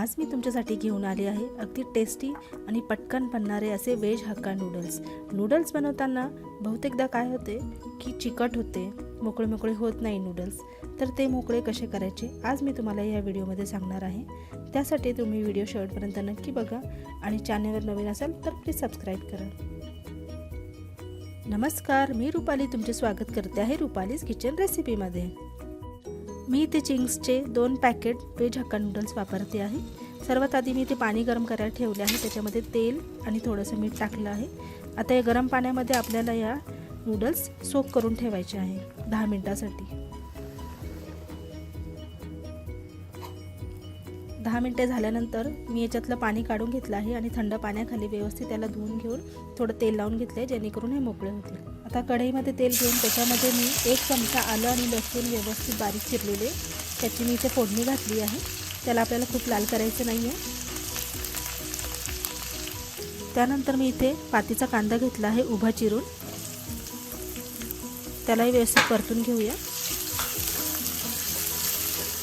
आज मी तुमच्यासाठी घेऊन आले आहे अगदी टेस्टी आणि पटकन बनणारे असे व्हेज हक्का नूडल्स नूडल्स बनवताना बहुतेकदा काय होते की चिकट होते मोकळे मोकळे होत नाही नूडल्स तर ते मोकळे कसे करायचे? आज मी तुम्हाला या व्हिडिओमध्ये सांगणार आहे. त्यासाठी तुम्ही व्हिडिओ शेवटपर्यंत नक्की बघा आणि चॅनलवर नवीन असाल तर प्लीज सबस्क्राईब करा. नमस्कार मी रुपाली. तुमचे स्वागत करते आहे रुपालीज किचन रेसिपीमध्ये मी इथे चिंग्सचे दोन पॅकेट व्हेज हक्का नूडल्स वापरते आहे. सर्वात आधी मी इथे पाणी गरम करायला ठेवले आहे. त्याच्यामध्ये तेल आणि थोडंसं मीठ टाकलं आहे. आता या गरम पाण्यामध्ये आपल्याला या नूडल्स सोप करून ठेवायचे आहे. दहा मिनटासाठी. दहा मिनटे झाल्यानंतर मी याच्यातलं पाणी काढून घेतलं आहे आणि थंड पाण्याखाली व्यवस्थित त्याला धुवून घेऊन थोडं तेल लावून घेतलं आहे जेणेकरून हे मोकळे होतील. आता कढईमध्ये तेल घेऊन त्याच्यामध्ये मी एक चमचा आलं आणि लसूण व्यवस्थित बारीक चिरलेले. त्याची मी इथे फोडणी घातली आहे. त्याला आपल्याला खूप लाल करायचं नाही आहे त्यानंतर मी इथे पातीचा कांदा घेतला आहे उभा चिरून. त्यालाही व्यवस्थित परतून घेऊया.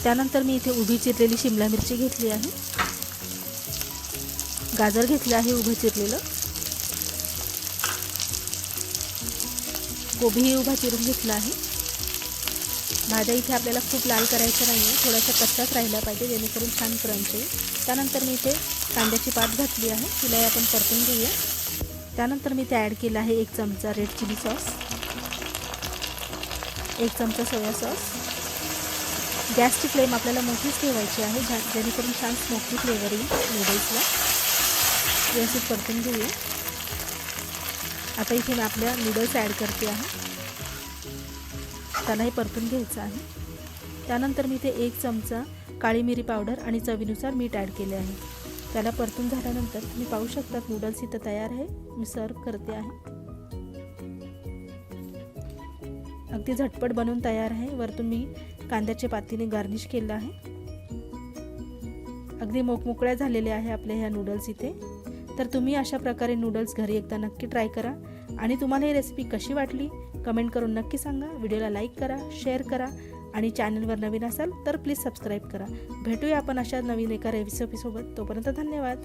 त्यानंतर मी इथे उभी चिरलेली शिमला मिरची घेतली आहे. गाजर घेतलं आहे उभं चिरलेलं. गोभीही उभा चिरून घेतला आहे. भाज्या इथे आपल्याला खूप लाल करायचं नाही आहे थोडासा कच्चाच राहिला पाहिजे जेणेकरून छान क्रंच येईल. त्यानंतर मी इथे कांद्याची पात घातली आहे. तिलाही आपण परतून घेऊया. त्यानंतर मी इथे ॲड केलं आहे एक चमचा रेड चिली सॉस एक चमचा सोया सॉस गॅसची फ्लेम आपल्याला मोठीच ठेवायची आहे ज्या जेणेकरून छान स्मोकी फ्लेवर येईल नूडल्सला व्यवस्थित परतून घेऊया. आता इथे मी आपल्या नूडल्स ॲड करते आहे. त्यालाही परतून घ्यायचं आहे. त्यानंतर मी इथे एक चमचा काळी मिरी पावडर आणि चवीनुसार मीठ ॲड केले आहे. त्याला परतून झाल्यानंतर तुम्ही पाहू शकता नूडल्स इथं तयार आहे. मी सर्व करते आहे. अगदी झटपट बनवून तयार आहे. वरतून मी कांद्याच्या पातीने गार्निश केलं आहे. अगदी मोकमोकळ्या झालेल्या आहे आपल्या ह्या नूडल्स इथे. तर तुम्ही अशा प्रकारे नूडल्स घरी एकदा नक्की ट्राय करा. आणि तुम्हाला ही रेसिपी कशी वाटली कमेंट करून नक्की सांगा. व्हिडिओला लाईक करा शेअर करा आणि चॅनलवर नवीन असाल तर प्लीज सबस्क्राईब करा. भेटूया आपण अशा नवीन एका रेसिपीसोबत तोपर्यंत धन्यवाद.